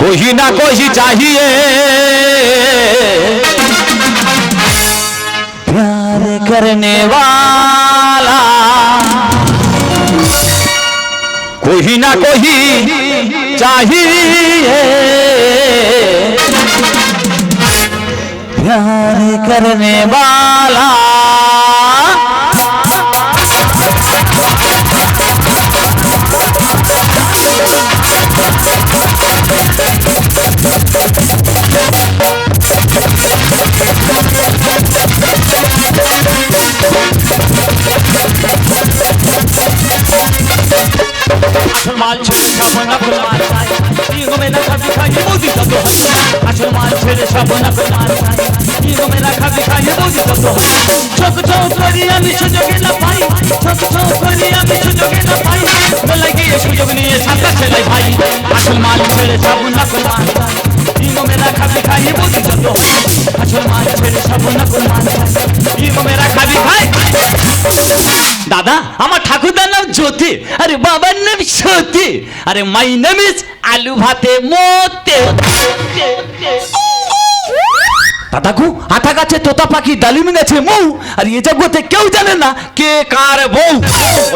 कोई ना कोई चाहिए। प्यार करने वाला। कोई ना कोई चाहिए। प्यार करने वाला। আসল মাল ছেড়ে সব নকল মাল খায় ইগো মে রাখা দিখাই মোদি তত আসল মাল ছেড়ে সব ভাই। দাদা, আমার ঠাকুরদার নাম জ্যোতি। আরে বাবার নাম সতী। আরে মাই নেম ইজ আলু ভাতে মোতে। দাদাকু আতা গাছে তোতা পাখি ডালিম গেছে মৌ। আর এ জগতে কেউ জানে না কে কার বউ।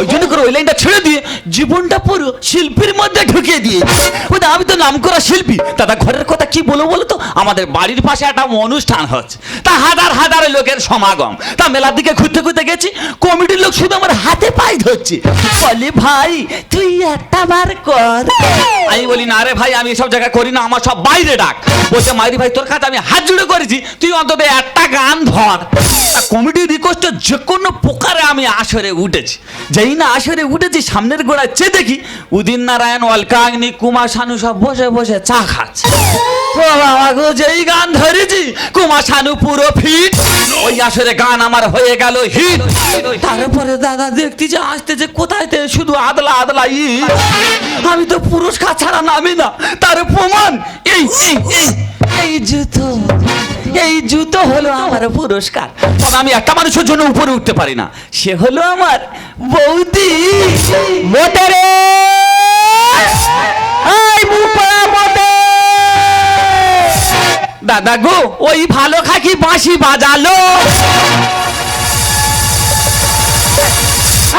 ওই জন্য করে ওই লাইনটা ছেড়ে দিয়ে জীবনটা পুরো শিল্পীর মধ্যে ঢুকিয়ে দিয়ে। দা, আমি তো নাম করা শিল্পী। দাদা ঘরের কথা কি বলো বলো তো? আমাদের বাড়ির পাশে একটা অনুষ্ঠান হচ্ছে। তা হাজার হাজার লোকের সমাগম। তা মেলার দিকে ঘুরতে ঘুরতে গেছি। কমিটির লোক শুধু আমার হাতে পাই ধরছে। বলে ভাই তুই একটা বার কর। আমি বলি না রে ভাই আমি এসব জায়গায় করি না। আমার সব বাইরে ডাক। বলছে মাইরি ভাই তোর কাছে আমি হাত জুড়ে করেছি। তুই অন্তত একটা গান ধর। তা কমিটির রিকোয়েস্টে যে কোনো প্রকারে আমি আসরে উঠেছি। যেই না আসরে উঠেছি, সামনের গোড়ায় চেয়ে দেখি উদিন নারায়ণ, অলকাগ্নি কুমার শানু সব বসে বসে চা খাচ্ছে। যেই গান ধরেছি কুমার শানু পুরো ফিট ওই আসরে গান আমার হয়ে গেল হিট তারপরে দাদা দেখতে যে আসতেছে কোথায় থেকে শুধু আদলা আদলা ই আমি তো পুরস্কার ছাড়া নামি না। তার প্রমাণ এই এই এই জুতো এই জুতো হলো আমার পুরস্কার। তবে আমি একটা মানুষের জন্য উপরে উঠতে পারি না। সে হলো আমার বৌদি মোটে রে এই মুপা মোটে দাদা গো ওই ভালো খাকি বাঁশি বাজালো।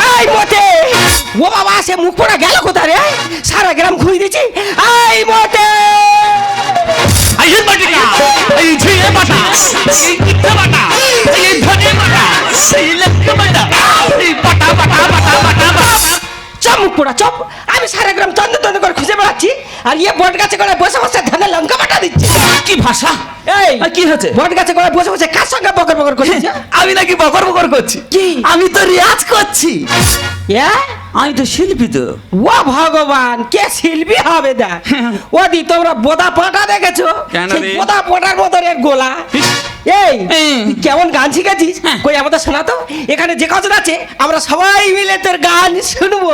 আই মোটে। ও বাবা সে মুখ পড়া গেল কোথায় রে? সারা গ্রাম ঘুরে দিচ্ছি আই মোটে। এই বাটিকা এই ঝিঙে বাটা এই কিত্তে বাটা এই ধনে বাটা এই লক্ষ্য বাটা এই বাটা বাটা বাটা বাটা বাটা চপ। আমি সারা গ্রাম তন্দ তন্দ করে খুঁজে বেড়াচ্ছি আর ইয়ে বট গাছে করে বসে বসে ধানে লঙ্কা বাটা দিচ্ছে। কি ভাষা? এই কি হচ্ছে বট গাছে করে বসে বসে কার সঙ্গে বকর বকর করছিস আমি নাকি বকর বকর করছি। কি? আমি তো রিয়াজ করছি। হ্যাঁ আমি তো শিল্পী তো। ও ভগবান কে শিল্পী হবে দা? ও দি তোমরা বোদা পাটা দেখেছ? বোদা পাটার মতো রে গোলা। এই কেমন গান শিখেছিস? হ্যাঁ। কই আমাদের শোনা তো। এখানে যে কজন আছে আমরা সবাই মিলে তোর গান শুনব।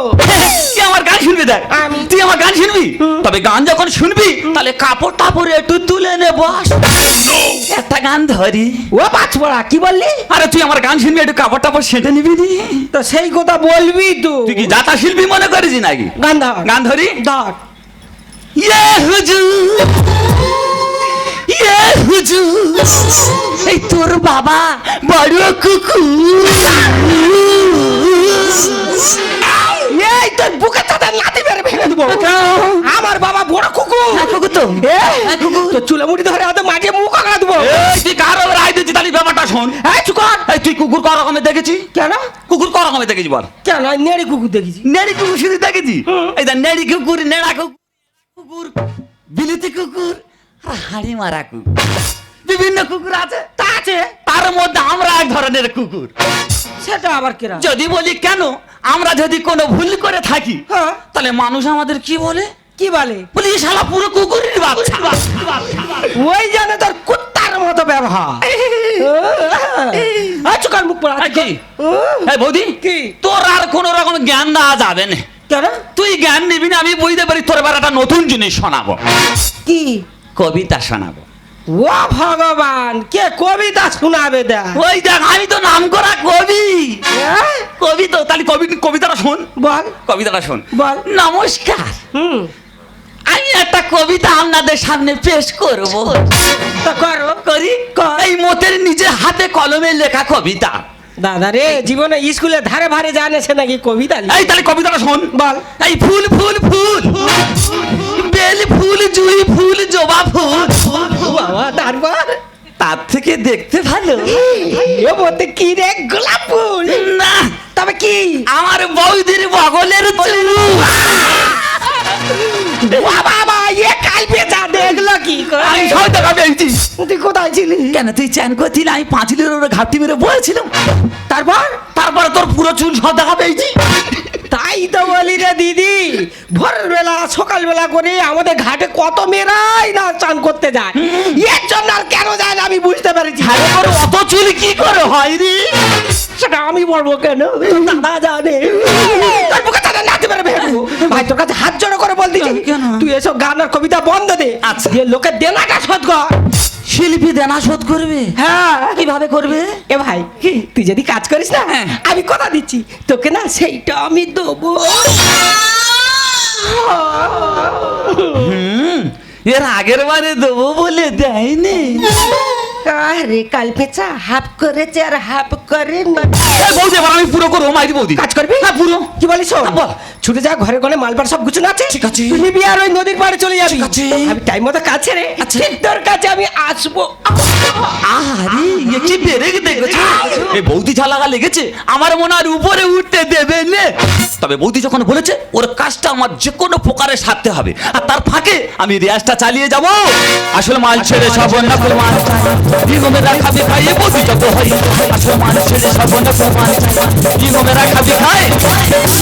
আমার গান শুনবি? দেখ। আমি। তুই আমার গান শুনবি? তবে গান যখন শুনবি তাহলে কাপড় টাপড় একটু তুলে নে বস একটা গান ধরি। ও পাঁচপড়া কি বললি? আরে তুই আমার গান শুনবি একটু কাপড় টাপড় সেটে নিবি নি? তো সেই কথা বলবি তো। তুই কি যাতা শিল্পী মনে করিস নাকি? গান ধর। গান ধরি? ধর। ইয়ে হুজুর। ইয়ে হুজুর। এই তোর বাবা বড় কুকুর। এই তোর বুকে লাথি মেরে ভেঙে দেবো। আমার বাবা বড় কুকুর। হ্যাঁ, কুকুর তো। হ্যাঁ। তো চুলামুড়ি ধরে হাতে মাঝে মুখ আঁকড়া দেবো। তুই কার রায় দিচ্ছি তাহলে ব্যাপারটা শোন। এই চুকার এই তুই কুকুর কর রকমের দেখেছি। কেন? কুকুর কর রকমের দেখেছি বল। কেন? নেড়ি কুকুর দেখেছি। নেড়ি কুকুর শুধু দেখেছি? এই দেখ নেড়ি কুকুর নেড়া কুকুর কুকুর বিলিতি কুকুর আর হাড়ি মারা কুকুর। বিভিন্ন কুকুর আছে তা আছে। তার মধ্যে আমরা এক ধরনের কুকুর। সেটা আবার কেরা যদি বলি কেন? আমরা যদি কোনো ভুল করে থাকি হ্যাঁ। তাহলে মানুষ আমাদের কি বলে? কি বলে? বলি শালা পুরো কুকুরের বাচ্চা। ওই জানে তোর কুত্তার মতো ব্যবহার। চুকার মুখ পড়া কি? এই বৌদি কি? তোর আর কোন রকম জ্ঞান দেওয়া যাবে না। কেন? তুই জ্ঞান নিবি না আমি বুঝতে পারি তোর এবার একটা নতুন জিনিস শোনাবো। কি? কবিতা শোনাবো। ও ভগবান কে কবিতা শোনাবে দা? ওই দেখ আমি তো নাম করা কবি। হ্যাঁ? কবি তো তাহলে কবি কবিতাটা শোন। বল। কবিতাটা শোন। বল। নমস্কার। হুম। আমি একটা কবিতা আপনাদের সামনে পেশ করব। তা করো। করি? এই মতের নিজের হাতে কলমে লেখা কবিতা। দাদা রে জীবনে স্কুলে ধারে ভারে জানেছে নাকি কবিতা এই তাহলে কবিতাটা শোন। বল। এই ফুল। ফুল ফুল। বেল ফুল জুই ফুল জবা ফুল। বাবা তারপর? তার থেকে দেখতে ভালো। এ বলতে কি রে গোলাপ ফুল? না। তবে কি? আমার বৌদির বগলের বাবা এ দেখল কি করে? আমি সব টাকা পেয়েছি তুই কোথায় ছিলি? কেন তুই চ্যান করছিলি? আমি পাঁচিলের ওরা ঘাপটি মেরে বলেছিলাম তারপর? তারপরে তোর পুরো চুল সব দেখা পেয়েছি সকালবেলা করে আমাদের ঘাটে কত মেয়েরাই না চান করতে যায়। এর জন্য আর কেন যায় না আমি বুঝতে পেরেছি। অত চুল কি করে হয় রে? সেটা আমি বলব কেন? দাদা জানে। তোর বুকে তাদের নাচতে পারে ভেবো ভাই তোর কাছে হাত জোড়ো করে বল দিচ্ছি তুই এসব গান আর কবিতা বন্ধ দে। আচ্ছা। দিয়ে লোকের দেনাটা শোধ কর। শিল্পী দেনা শোধ করবে? হ্যাঁ। কীভাবে করবে? এ ভাই তুই যদি কাজ করিস না হ্যাঁ। আমি কথা দিচ্ছি। তোকে না সেইটা আমি দেবো। এর আগের বারে দেবো বলে দেয়নি। আরে কাল পেঁচা হাফ করেছে আর হাফ করে এই বৌদি এবার আমি পুরো করব মাইরি বৌদি। কাজ করবি? হ্যাঁ পুরো। কি বলিস বল। ছুটে যা ঘরে ঘরে মালবার সব গুছানো আছে? ঠিক আছে। তুই নিবি আর ওই নদীর পাড়ে চলে যাবি। আমি টাইম মতো ছেড়ে আচ্ছা। ঠিক তোর কাছে আমি আসব। আরে এ কি বেরেক দেখেছ? এই বৌদি ঝালাগা লেগেছে আমার মনে আর উপরে উঠতে দেবে নে। তবে বৌদি যখন বলেছে ওর কাজটা আমার যে কোনো প্রকারে সারতে হবে আর তার ফাঁকে আমি রেয়াজটা চালিয়ে যাব। আসলে মাল ছেড়ে সব নকল মাল নিগমেরা খাবি খাই বৌদি যত হয়। আসলে মাল ছেড়ে সব নকল মাল নিগমেরা খাবি খায় পুছো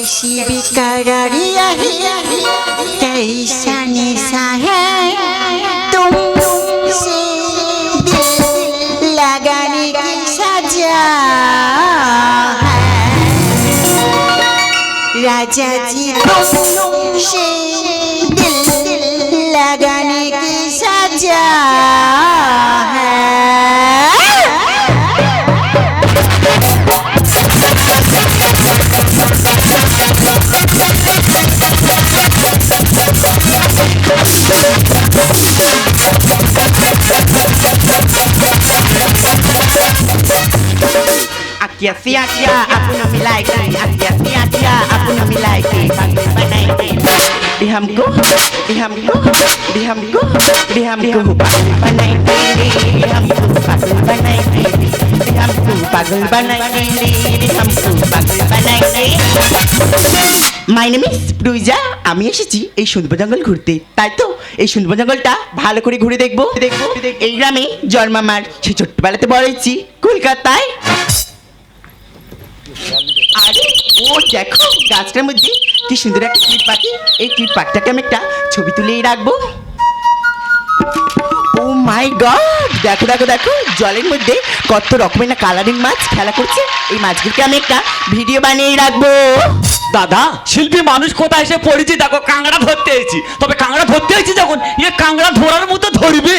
कैसी बेकरारिया है कैसा निशा है तुमसे दिल लगाने की सजा है राजा जी तुमसे Aquí hacia, hacia, I put me like it. Aquí hacia, hacia, I put me like it. Panggil banai my name is রুইজা আমি এসেছি এই সুন্দর জঙ্গল ঘুরতে তাই তো এই সুন্দর জঙ্গলটা ভালো করে ঘুরে দেখব দেখব এই গ্রামে জন্ম আমার সে ছোট্টবেলাতে বড় হয়েছি কলকাতায় আরে, ও দেখো, গাছটার মধ্যে কি সুন্দর একটা টিট পাখি। এই টিট পাখিটাকে আমি একটা ছবি তুলেই রাখব। ও মাই গড, দেখো দেখো দেখো, জলের মধ্যে কত রকমের না কালারিং মাছ খেলা করছে। এই মাছগুলোকে আমি একটা ভিডিও বানিয়ে রাখব। দাদা, শিল্পী মানুষ কোথায়? এসে পড়েছি, দেখো, কাঁকড়া ধরতে এসেছি। তবে কাঁকড়া ধরতে এসেছি যখন, এ কাঁকড়া ধরার মতো ধরবে।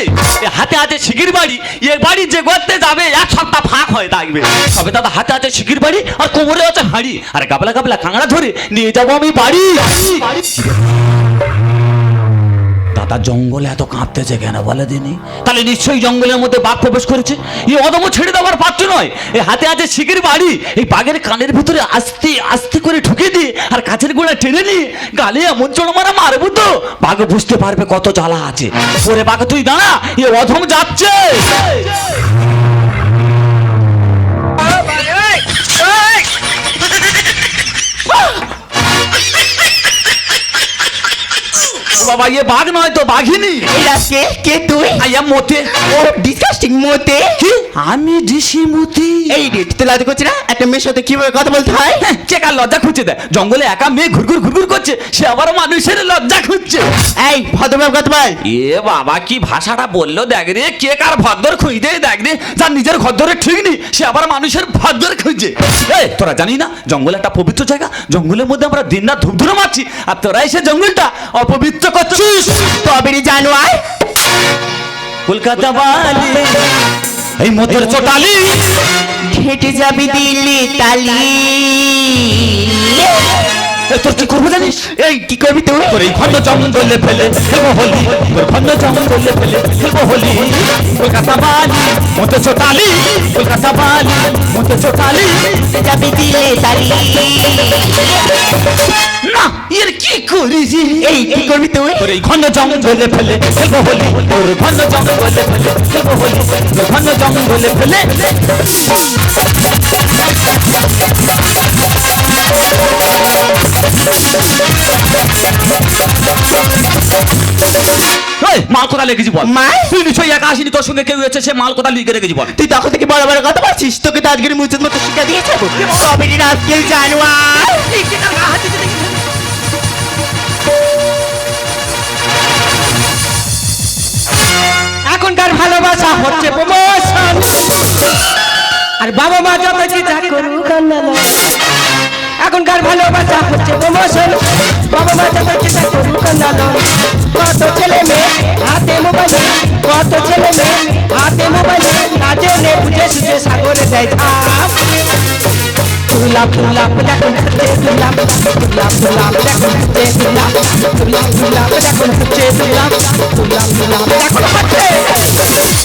হাতে হাতে শিকির বাড়ি, এ বাড়ি যে করতে যাবে, এক সপ্তাহ ফাঁক হয়ে থাকবে। তবে দাদা, হাতে হাতে শিকির বাড়ি আর কোমরে আছে হাঁড়ি। আর গাবলা গাবলা, কাঁকড়া ধরে নিয়ে যাব আমি বাড়ি। দাদা জঙ্গলে এত কাঁপতেছে কেন বলে দিনি? তাহলে নিশ্চয়ই জঙ্গলের মধ্যে বাঘ প্রবেশ করেছে। এই অদম ছেড়ে দেওয়ার পাত্র নয়। এই হাতে হাতে শিখের বাড়ি। এই বাঘের কানের ভিতরে আস্তে আস্তে করে ঢুকে দিয়ে আর কাছের গোড়া টেনে নিয়ে গালে এমন চড় মারা মারবো তো। বাঘ বুঝতে পারবে কত জ্বালা আছে। ওরে বাঘ, তুই দাঁড়া। এ অধম যাচ্ছে। বাবা ইয়ে বাঘ নয় তো বাঘিনী? এরা কে? কে তুই? আইয়া মতে। ও ডিসকাস্টিং মতে। কি? আমি ঋষি মতি। এই রে তুই লজ্জা করছিস না? একটা মেয়ের সাথে কীভাবে কথা বলতে হয়? চেকার লজ্জা দেয় জঙ্গলে একা মেয়ে ঘুরঘুর ঘুরঘুর করছে সে আবার মানুষের লজ্জা খুঁজছে। এই ভদ্রভাবে কথা বল। এ বাবা কি ভাষাটা বলল দেখ রে কে কার ভদ্র খুঁজতে দেখ রে। যার নিজের ভদ্রের ঠিক নেই সে আবার মানুষের ভদ্র খুঁজছে। এই তোরা জানি না জঙ্গল একটা পবিত্র জায়গা। জঙ্গলের মধ্যে আমরা দিন রাত ধূপ ধরে মারছি আর তোরা এসে জঙ্গলটা অপবিত্র করছিস তবেরই জানোয়ার। কলকাতা বালি। এই মতের চটালি। ঘেটে যাবি দিল্লি তালি। তোর কি করব জানিস? এই কি করবি তুই? তোর এই খন্ড জঙ্গলে ফেলে খেলব হোলি। তোর খন্ড জঙ্গলে ফেলে খেলব হোলি। কলকাতা বালি মতে চটালি। কলকাতা বালি মতে চটালি। যাবি দিল্লি তালি। এর কি করিস এই কি করবি তুই? তোর এই ঘন জঙ্গলে ফেলে খেলব হোলি। তোর ঘন জঙ্গলে ফেলে খেলব হোলি। তোর ঘন জঙ্গলে ফেলে। মাল কোথা লেগেছি বল? তুই নিশ্চয়ই একা আসিনি তোর সঙ্গে কেউ এসেছে সে মাল কোথা লিখে রেখেছি বল? তুই তখন থেকে বড় বড় কথা বলছিস? তোকে তো আজকের মুচুর মতো শিক্ষা দিয়েছে? তবেরই আজকে জানোয়ার। বাবা মা যত যা করুক না না। এখনকার ভালোবাসা হচ্ছে প্রমোশন বাবা মা যত যা করুক না না। কত ছেলে মেয়ে হাতে মোবাইল কত ছেলে মেয়ে হাতে মোবাইল না জেনে বুঝে সুঝে সাগরে দেয় ঝাঁপ তুলাপ তুলাপ দেখুন হচ্ছে তুলাপ তুলাপ তুলাপ দেখুন হচ্ছে তুলাপ তুলাপ তুলাপ দেখুন হচ্ছে তুলাপ তুলাপ তুলাপ দেখুন হচ্ছে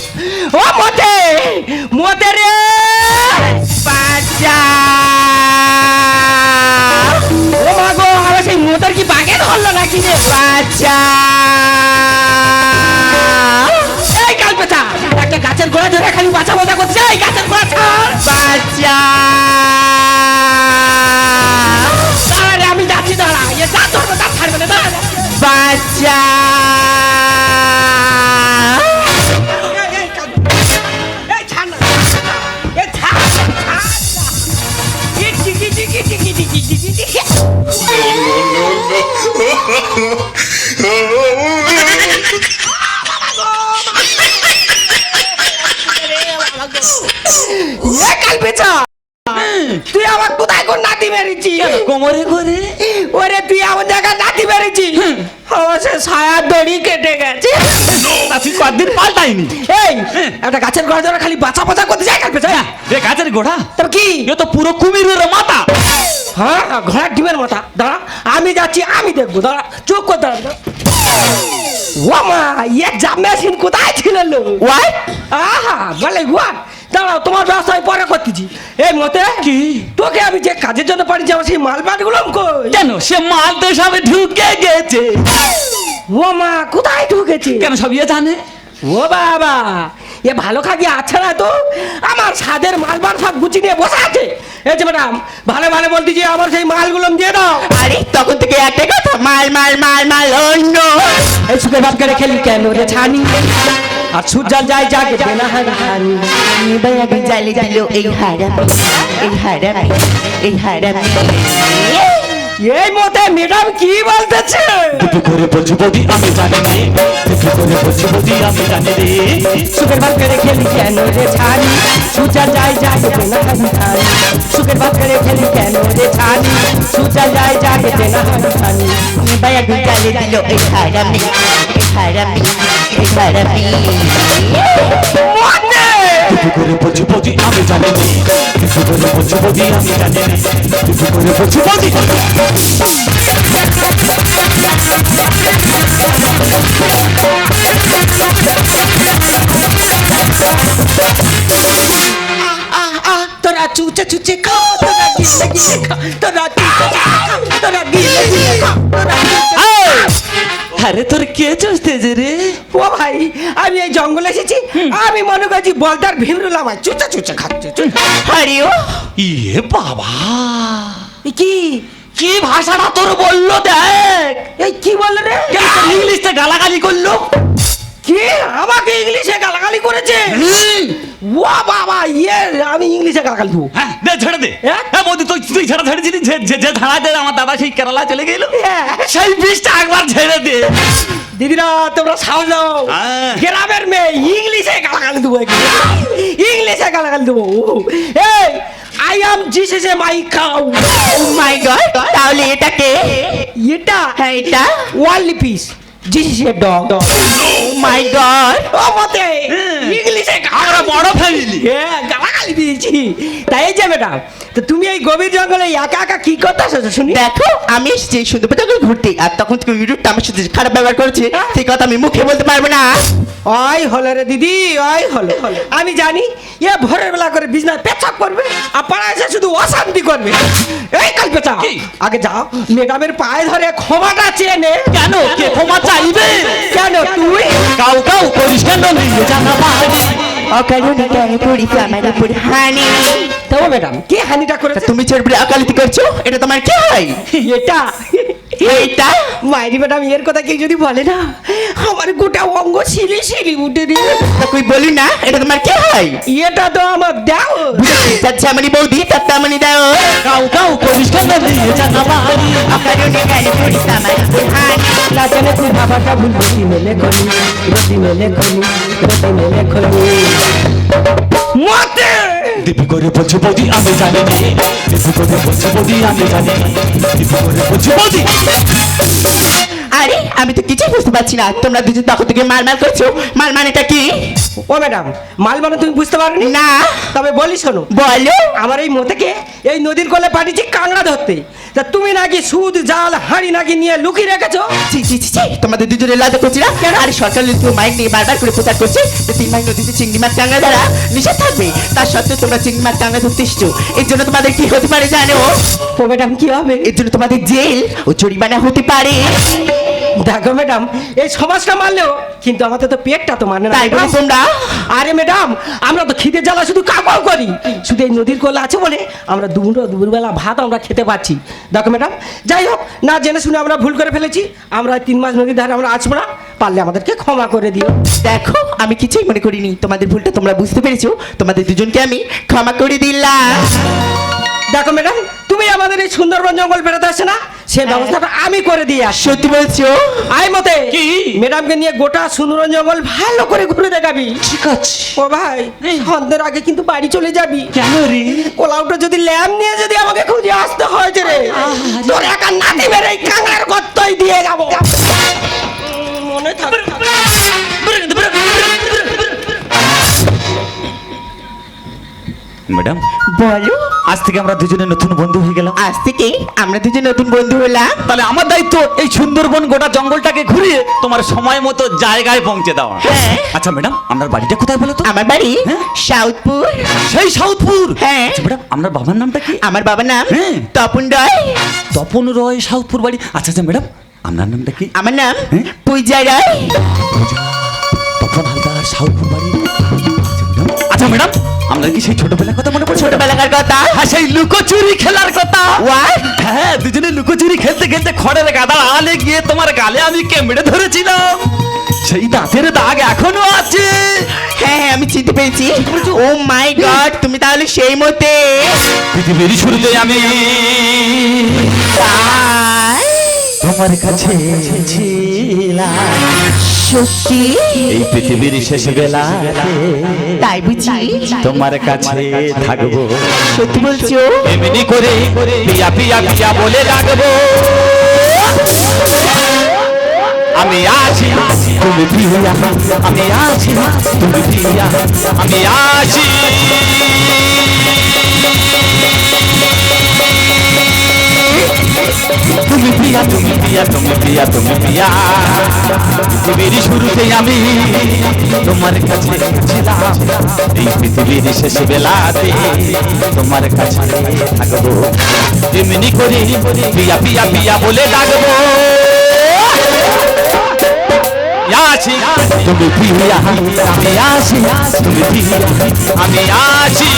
বাচ্চা এই কাল পেছা একটা গাছের গোড়া ধরে খালি বাঁচা বাঁচা করছে এই গাছের গোড়া ছাড়। আমার কোথায় কোন নাতি মেরেছি? কোমরে করে ওরে তুই আমার জায়গায় নাতি মেরেছি? আমার সে ছায়ার দড়ি কেটে গেছে। তুই কদিন পাল্টাইনি? এই একটা গাছের গোড়া ধরে খালি বাঁচা বাঁচা করতে যায় কাল পেছা রে গাছের গোড়া। তোর কি? এ তো পুরো কুমিরের মাথা। হ্যাঁ ঘোড়ার ডিমের মাথা। দাঁড়া আমি যাচ্ছি আমি দেখব দাঁড়া চোখ কর দাঁড়া দাঁড়া। ও মা ইয়ে জাম মেশিন কোথায় ছিল লো? ওয়াই আহা বলে হোয়াট দাঁড়াও তোমার ব্যবস্থা আমি পরে করতেছি। এই মতে কি? তোকে আমি যে কাজের জন্য পাঠিয়েছি আমার সেই মাল মালপাটগুলো কই? কেন? সে মাল তো সবে ঢুকে গেছে। ও মা কোথায় ঢুকেছে? কেন সব ইয়ে জানে? ও বাবা এ ভালো খাগি আছে না তো? আমার সাদের মালবার সব গুছিয়ে নিয়ে বসে আছে। এই যে ম্যাডাম ভালো ভালো বলতে যে আমার সেই মালগুলো দিয়ে দাও। আরে তখন থেকে একটাই কথা মাল মাল মাল মাল অন্য। এই সুখের ভাত করে খেলি কেন রে ছানি? আর সূর্য যায় জাগে না হানি হানি বায়াবি জালে দিল এই হারামি এই হারামি এই হারামি এই মতে ম্যাডাম কি বলতেছে? দুটো করে বলছি বৌদি আমি জানি রে দুটো করে বলছি বৌদি আমি জানি রে সুখের ভাত করে খেলি কেন রে ছানি? সূর্য যায় জাগে না হানি হানি সুখের ভাত করে খেলি কেন রে ছানি? সূর্য যায় জাগে না হানি হানি বায়াবি জালে দিল এই হারামি হারামি মতে দুটো করে বলছি বৌদি আমি জানি দুটো করে বলছি বৌদি আমি জানি দুটো করে বলছি বৌদি তোরা চুচে চুচে খা তোরা গিলে গিলে খা তোরা চুচে চুচে খা তোরা গিলে গিলে খা তোরা চুচে আরে তোর কে চুষতেছে রে? ও ভাই আমি এই জঙ্গলে এসেছি। আমি মনে করছি বলদার ভীমরুল আমার চুচে চুচে খাচ্ছে আরে ও। ইয়ে বাবা। কি? কি ভাষাটা তোর বলল দেখ? এই কি বলল রে? ইংলিশটা ইংলিশে গালাগালি করল? কে আমাকে ইংলিশে গালাগালি করেছে? ও বাবা ইয়ে আমি ইংলিশে গালাগালি দেবো। হ্যাঁ দে ছেড়ে দে। হ্যাঁ? হ্যাঁ বৌদি তুই তুই ছেড়ে ছেড়েছিলি যে যে যে ধারা দে আমার দাদা সেই কেরালা চলে গেল। হ্যাঁ। সেই বিষটা একবার ছেড়ে দে। দিদিরা তোমরা সাহস দাও। হ্যাঁ। গ্রামের মেয়ে ইংলিশে গালাগালি দেবো। ইংলিশে গালাগালি দেবো। এই I am Jesus a my cow my god তাহলে এটা কে? এটা হ্যাঁ এটা? Only piece Jesus a dog. My god ও মতে ইংলিশে আমরা বড় ফ্যামিলি হ্যাঁ গালাগালি দিয়েছি। তাই এই যে ম্যাডাম তো তুমি এই গভীর জঙ্গলে একা একা কি করতেছো শুনি। দেখো আমি এসেছি সুন্দর জঙ্গল ঘুরতে আর তখন তুমি ইউটিউবটা আমার সাথে খারাপ ব্যবহার করেছে সেই কথা আমি মুখে বলতে পারব না। ওই হলো রে দিদি ওই হলো। আমি জানি এ ভোরের বেলা করে বিজনেস পেছাপ করবে আর পাড়ায় এসে শুধু অশান্তি করবে। এই কাল পেঁচা আগে যাও ম্যাডামের পায়ে ধরে ক্ষমাটা চেয়ে নে। কেন? কে? ক্ষমা চাইবে কেন তুই? কাউ কাউ করিস কেন নিয়ে জানা বাড়ি অকারণে কেন পড়িতে আমার উপর হানি। তো ম্যাডাম কি হানিটা করেছে? তুমি চোর বলে অকালিতি করছ এটা তোমার কি হয়? এটা? এইটা? মাইরি ম্যাডাম এর কথা কেউ যদি বলে না আমার গোটা অঙ্গ সিলি সিলি উঠে রে তা কই বলি না এটা তোমার কি হয়? এটা তো আমার দাও। ঝামনি বৌদি তামনি দাও। কাউ কাউ করিস কেন নিয়ে জানা বাড়ি অকারণে কেন পড়িতে আমার উপর হানি তুই বাবাটা ভুল রতি মেলে খনি রতি মেলে খনি রতি মেলে মতে দিবি করে বলছো বৌদি আমি জানি দিবি করে বলছো বৌদি আমি জানি দিবি করে বলছো বৌদি। আরে আমি তো কিছুই বুঝতে পারছি না। তোমরা দুজন তখন থেকে মার মার করছ। মার মানেটা কি? ও ম্যাডাম মাল মানে তুমি বুঝতে পারো না। তবে বলি শোনো বলো। আমার এই মতেকে এই নদীর কোলে পাঠিয়েছি কাঁকড়া ধরতে। তা তুমি নাকি সুদ জাল হাড়ি নাকি নিয়ে লুকিয়ে রেখেছো? তোমাদের দুজনে লাজা করছি না? কেন? আরে সরকার তো মাইক নিয়ে বারবার করে প্রচার করছে যে তিন মাইক নদীতে চিংড়ি মাছ টাঙ্গা দ্বারা নিষেধ থাকবে। তার সত্ত্বেও তোমরা চিংড়ি মাছ টাঙ্গা ধরতে এসছো এর জন্য তোমাদের কি হতে পারে জানো? তো ম্যাডাম কি হবে? এর জন্য তোমাদের জেল ও জরিমানা হতে পারে। দেখো ম্যাডাম এই সমাজটা মানলেও কিন্তু আমাদের তো পেটটা তো মানে না। তাই বলে তোমরা? আরে ম্যাডাম আমরা তো খিদে জ্বালা শুধু কামাও করি। শুধু এই নদীর কোল আছে বলে আমরা দুপুর দুপুরবেলা ভাত আমরা খেতে পাচ্ছি দেখো ম্যাডাম যাই হোক না জেনে শুনে আমরা ভুল করে ফেলেছি। আমরা তিন মাস নদীর ধারে আমরা আসব না পারলে আমাদেরকে ক্ষমা করে দিও। দেখো আমি কিছুই মনে করিনি। তোমাদের ভুলটা তোমরা বুঝতে পেরেছ। তোমাদের দুজনকে আমি ক্ষমা করে দিলাম। দেখো ম্যাডাম তুমি আমাদের এই সুন্দরবন জঙ্গল বেরোতে আসে না? সে ব্যবস্থাটা আমি করে দিয়ে আসি সত্যি বলছো? আই মতে কি? ম্যাডামকে নিয়ে গোটা সুন্দরবন জঙ্গল ভালো করে ঘুরে দেখাবি। ঠিক আছে। ও ভাই সন্ধ্যের আগে কিন্তু বাড়ি চলে যাবি। কেন রে? কোলাউটা যদি ল্যাম নিয়ে যদি আমাকে খুঁজে আসতে হয় যে রে তোর একা নাতি মেরে এই কাঙার গর্তই দিয়ে যাব। মনে থাকে। ম্যাডাম বলো। আজ থেকে আমরা দুজনে নতুন বন্ধু হয়ে গেলাম। আজ থেকে আমরা দুজন নতুন বন্ধু হলাম। তাহলে আমার দায়িত্ব এই সুন্দরবন গোটা জঙ্গলটাকে ঘুরিয়ে তোমার সময় মতো জায়গায় পৌঁছে দেওয়া। হ্যাঁ। আচ্ছা ম্যাডাম আপনার বাড়িটা কোথায় বলো তো? আমার বাড়ি হ্যাঁ? সাউথপুর। সেই সাউথপুর? হ্যাঁ। আচ্ছা, ম্যাডাম আপনার বাবার নামটা কি? আমার বাবার নাম হ্যাঁ। তপন রয়। তপন রয় সাউথপুর বাড়ি। আচ্ছা আচ্ছা ম্যাডাম আপনার নামটা কি? আমার নাম? পূজা রয়। তপন হালদার সাউথপুর বাড়ি। আচ্ছা ম্যাডাম আপনার কি সেই ছোটবেলার কথা মনে পড়ছে ছোটবেলাকার কথা? হ্যাঁ সেই লুকোচুরি খেলার কথা। What? হ্যাঁ দুজনে লুকোচুরি খেলতে খেলতে খড়ের গাদা আলে গিয়ে তোমার গালে আমি কেমড়ে ধরেছিলাম। সেই দাঁতের দাগ এখনও আছে। হ্যাঁ হ্যাঁ আমি চিনতে পেরেছি। ও মাই গড তুমি তাহলে সেই মতে পৃথিবীর শুরুতে আমি। তোমার কাছে ছিলাম। সত্যি এই পৃথিবীর শেষ বেলা। তাই বুঝি? তোমার কাছে থাকব। সত্যি বলছো? এমনি করে পিয়া পিয়া পিয়া বলে ডাকবো। আমি আছি। তুমি প্রিয়া আমি আছি। তুমি প্রিয়া আমি আছি। তুমি প্রিয়া তুমি প্রিয়া তুমি প্রিয়া তুমি প্রিয়া। পৃথিবীর শুরুতে আমি তোমার কাছে ছিলাম এই পৃথিবীর শেষ বেলাতে তোমার কাছে থাকব। এমনি করে পিয়া পিয়া পিয়া বলে ডাকবো। আছি তুমি প্রিয়া আমি আছি তুমি প্রিয়া আমি আছি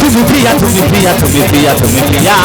তুমি প্রিয়া তুমি প্রিয়া তুমি প্রিয়া তুমি প্রিয়া